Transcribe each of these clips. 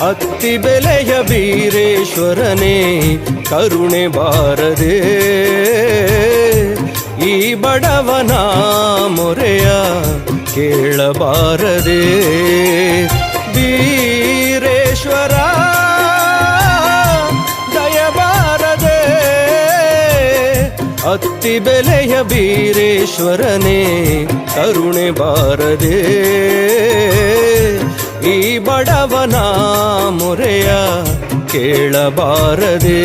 ಅತ್ತಿ ಬೆಲೆಯ ಬೀರೇಶ್ವರನೇ, ಕರುಣೆ ಬಾರದೆ. ಈ ಬಡವನ ಮೊರೆಯ ಕೇಳಬಾರದೆ. ಬೀರೇಶ್ವರ, ದಯಬಾರದೆ. ಅತ್ತಿ ಬೆಲೆಯ ಬೀರೇಶ್ವರನೇ, ಕರುಣೆ ಬಾರದೆ. ಈ ಬಡವನ ಮೊರೆಯ ಕೇಳಬಾರದೆ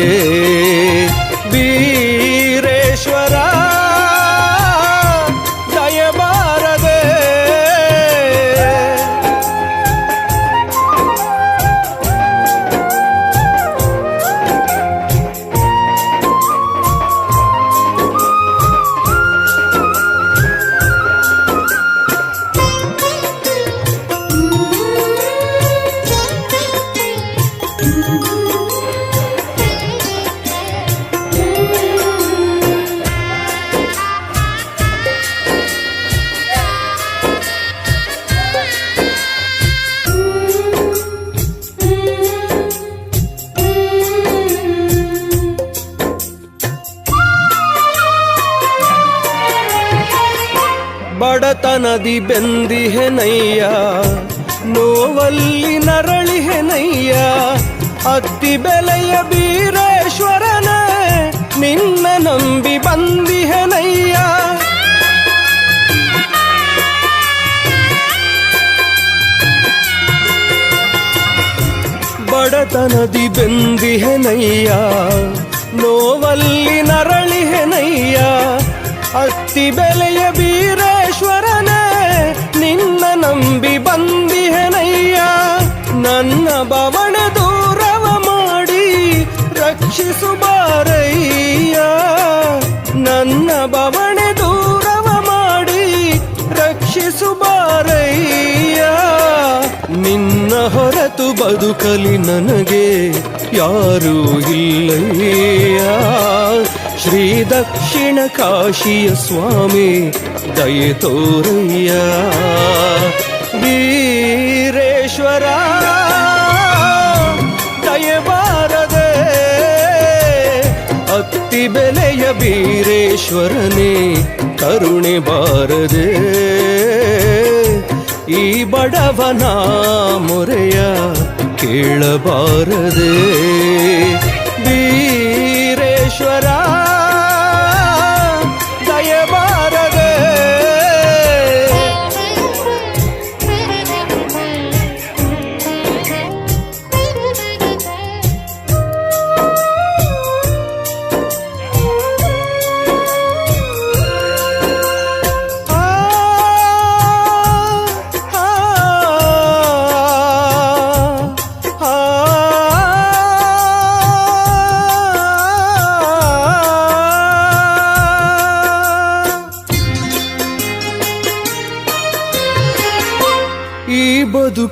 ಬಡತನದಿ ಬೆಂದಿಹೆನಯ್ಯ ನೋವಲ್ಲಿ ನರಳಿಹೆನಯ್ಯ ಅತ್ತಿ ಬೆಲೆಯ ಬೀರೇಶ್ವರನ ನಿನ್ನ ನಂಬಿ ಬಂದಿಹೆನಯ್ಯ ಬಡತನದಿ ಬೆಂದಿಹೆನಯ್ಯ ನೋವಲ್ಲಿ ನರಳಿಹೆನಯ್ಯ ಅತ್ತಿ ಬೆಲೆಯ ಬೀರೇಶ್ವರನೇ ನಿನ್ನ ನಂಬಿ ಬಂದಿಹೆನಯ್ಯ ನನ್ನ ಬವಣ ದೂರವ ಮಾಡಿ ರಕ್ಷಿಸು ಬಾರಯ್ಯ ನನ್ನ ಬವಣೆ ದೂರವ ಮಾಡಿ ರಕ್ಷಿಸು ಬಾರಯ್ಯ ನಿನ್ನ ಹೊರತು ಬದುಕಲಿ ನನಗೆ ಯಾರೂ ಇಲ್ಲಯ್ಯ. ಶ್ರೀ ದಕ್ಷಿಣ ಕಾಶಿಯ ಸ್ವಾಮಿ, ದಯ ತೋರಯ್ಯ. ವೀರೇಶ್ವರ, ದಯೆ ಬಾರದೆ ಅತ್ತಿ ಬೆಲೆಯ ವೀರೇಶ್ವರನೇ, ಕರುಣೆ ಬಾರದೆ. ಈ ಬಡವನ ಮೊರೆಯ ಕೇಳಬಾರದೆ. ಬೀರೇಶ್ವರ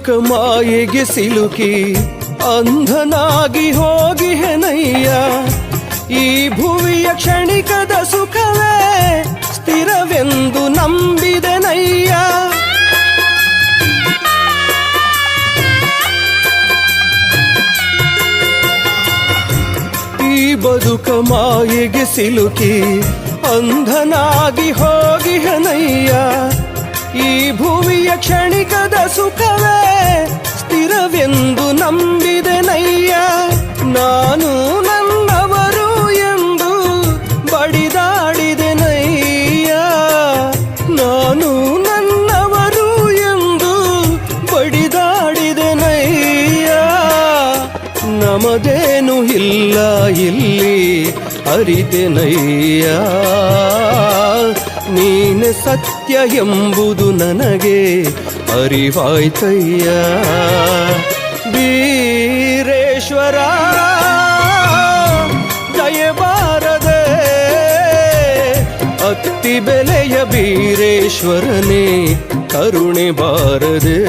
ಬದುಕ ಮಾಯೆಗೆ ಸಿಲುಕಿ ಅಂಧನಾಗಿ ಹೋಗಿ ಹೆನಯ್ಯ ಈ ಭುವಿಯ ಕ್ಷಣಿಕದ ಸುಖವೇ ಸ್ಥಿರವೆಂದು ನಂಬಿದೆನಯ್ಯ ಈ ಬದುಕ ಮಾಯೆಗೆ ಸಿಲುಕಿ ಅಂಧನಾಗಿ ಹೋಗಿ ಹೆನಯ್ಯ ಈ ಭೂಮಿಯ ಕ್ಷಣಿಕದ ಸುಖವೇ ಸ್ಥಿರವೆಂದು ನಂಬಿದೆ ನಯ್ಯ. ನಾನು ನನ್ನವರು ಎಂದು ಬಡಿದಾಡಿದೆನಯ್ಯ ನಾನು ನನ್ನವರು ಎಂದು ಬಡಿದಾಡಿದೆನಯ್ಯ ನಮದೇನು ಇಲ್ಲ ಇಲ್ಲಿ ಅರಿತೆನಯ್ಯ ನೀನು ಸತ್ಯ ಎಂಬುದು ನನಗೆ ಅರಿವಾಯ್ತಯ್ಯ. ವೀರೇಶ್ವರ ದಯಬಾರದೆ ಅತ್ತಿ ಬೆಲೆಯ ಬೀರೇಶ್ವರನೇ ಕರುಣೆ ಬಾರದೆ.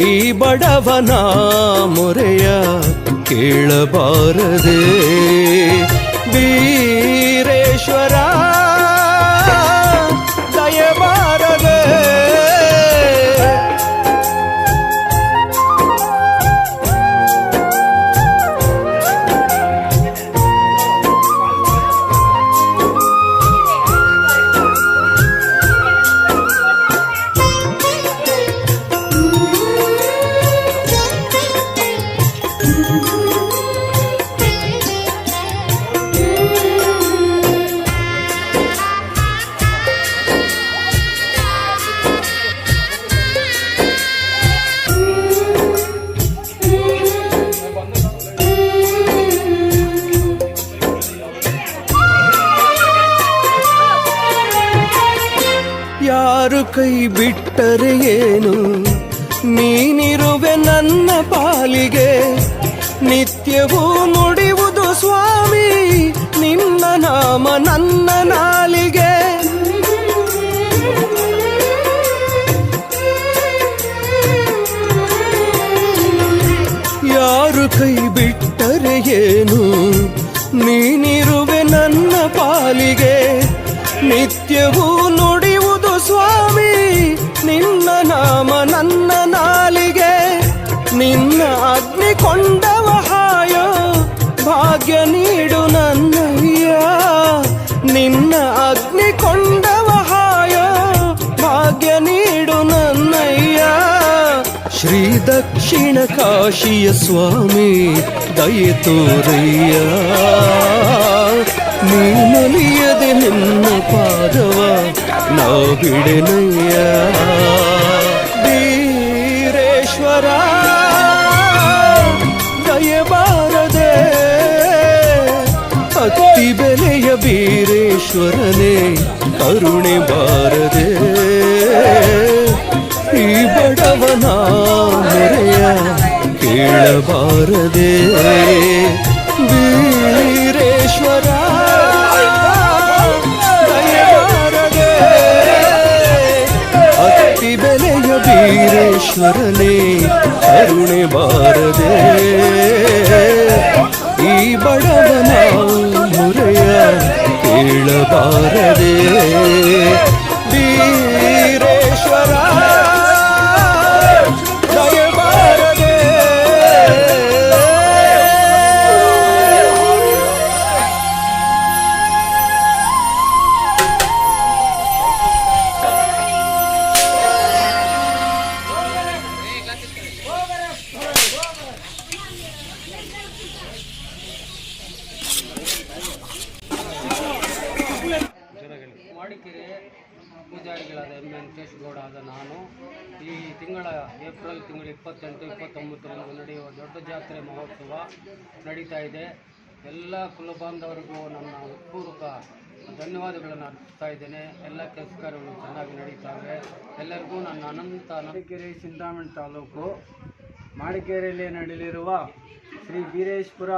ಈ ಬಡವನ ಮೊರೆಯ ಕೇಳಬಾರದೆ. ವೀರೇಶ್ವರ ಯಾರು ಕೈ ಬಿಟ್ಟರೆ ಏನು? ನೀನಿರುವೆ ನನ್ನ ಪಾಲಿಗೆ. ನಿತ್ಯವೂ ನುಡಿಯುವುದು ಸ್ವಾಮಿ, ನಿನ್ನ ನಾಮ ನನ್ನ ನಾಲಿಗೆ. ಯಾರು ಕೈ ಬಿಟ್ಟರೆ ಏನು? ನೀನಿರುವೆ ನನ್ನ ಪಾಲಿಗೆ. ನಿತ್ಯವೂ ನುಡಿಯುವುದು ಸ್ವಾಮಿ, ನಿನ್ನ ನಾಮ ನನ್ನ ನಾಲಿಗೆ, ನಿನ್ನ ಅಗ್ನಿ ಕೊಂಡವ ಹಾಯೋ, ಭಾಗ್ಯ ನೀಡು ನನ್ನಯ್ಯ ನಿನ್ನ ಅಗ್ನಿ ಕೊಂಡವ ಹಾಯೋ, ಭಾಗ್ಯ ನೀಡು ನನ್ನಯ್ಯ ಶ್ರೀ ದಕ್ಷಿಣ ಕಾಶಿಯ ಸ್ವಾಮಿ, ದಯ ತೋರಯ್ಯ. ನೀನಲಿಯದೆ ನಿನ್ನ ಪಾದವ. ನಾ ಬಿಡೆನಯ್ಯ ವೀರೇಶ್ವರ ದಯೆ ಬಾರದೆ ಅತ್ತಿ ಬೆಲೆಯ ಬೀರೇಶ್ವರನೇ ಕರುಣೆ ಬಾರದೆ ಈ ಬಡವನ ಮೊರೆಯ ಕೇಳಬಾರದೆ ವೀರೇಶ್ವರ ಬೆಲೆಯ ಬೀರೇಶ್ವರನೇ ಕರುಣೆ ಬಾರದೆ ಈ ಬಡವನ ಮೊರೆಯ ಕೇಳಬಾರದೆ ವೀರೇಶ್ವರ ಪೂಜಾರಿಗಳಾದ ಎಂ ವೆಂಕಟೇಶ್ಗೌಡ ಆದ ನಾನು. ಈ ತಿಂಗಳ ಏಪ್ರಿಲ್ ತಿಂಗಳ ಇಪ್ಪತ್ತೆಂಟು ಇಪ್ಪತ್ತೊಂಬತ್ತರಂದು ನಡೆಯುವ ದೊಡ್ಡ ಜಾತ್ರೆ ಮಹೋತ್ಸವ ನಡೀತಾ ಇದೆ. ಎಲ್ಲ ಕುಲಬಾಂಧವರಿಗೂ ನನ್ನ ಹೃತ್ಪೂರ್ವಕ ಧನ್ಯವಾದಗಳನ್ನು ಅರ್ಪಿಸ್ತಾ ಇದ್ದೇನೆ. ಎಲ್ಲ ಕೆಲಸ ಕಾರ್ಯಗಳು ಚೆನ್ನಾಗಿ ನಡೀತಾವೆ ಎಲ್ಲರಿಗೂ ನನ್ನ ಅನಂತ ಮಾಡಿಕೆರೆ ಚಿಂತಾಮಣಿ ತಾಲೂಕು ಮಡಿಕೇರಿಯಲ್ಲಿ ನಡೆಯಲಿರುವ ಶ್ರೀ ಬೀರೇಶ್ವರ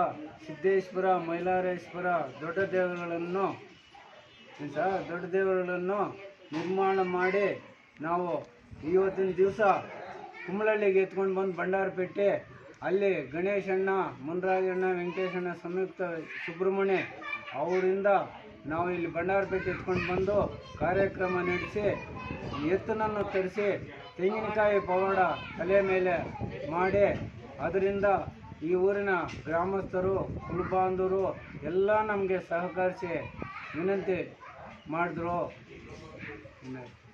ಸಿದ್ದೇಶ್ವರ, ಮೈಲಾರೇಶ್ವರ ದೊಡ್ಡ ದೇವರುಗಳನ್ನು ದೊಡ್ಡ ದೇವರುಗಳನ್ನು ನಿರ್ಮಾಣ ಮಾಡಿ ನಾವು ಇವತ್ತಿನ ದಿವಸ ಕುಂಬಳಳ್ಳಿಗೆ ಎತ್ಕೊಂಡು ಬಂದು ಬಂಡಾರಪೇಟೆ, ಅಲ್ಲಿ ಗಣೇಶಣ್ಣ ಮುನ್ರಾಜಣ್ಣ ವೆಂಕಟೇಶಣ್ಣ ಸಂಯುಕ್ತ ಸುಬ್ರಹ್ಮಣ್ಯ ಅವರಿಂದ ನಾವು ಇಲ್ಲಿ ಭಂಡಾರಪೇಟೆ ಎತ್ಕೊಂಡು ಬಂದು ಕಾರ್ಯಕ್ರಮ ನಡೆಸಿ, ಎತ್ತನನ್ನು ತರಿಸಿ, ತೆಂಗಿನಕಾಯಿ ಪವಾಡ ತಲೆ ಮೇಲೆ ಮಾಡಿ, ಅದರಿಂದ ಈ ಊರಿನ ಗ್ರಾಮಸ್ಥರು, ಕುಲಬಾಂಧವರು ಎಲ್ಲ ನಮಗೆ ಸಹಕರಿಸಿ ವಿನಂತಿ ಮಾಡಿದ್ರು. Amen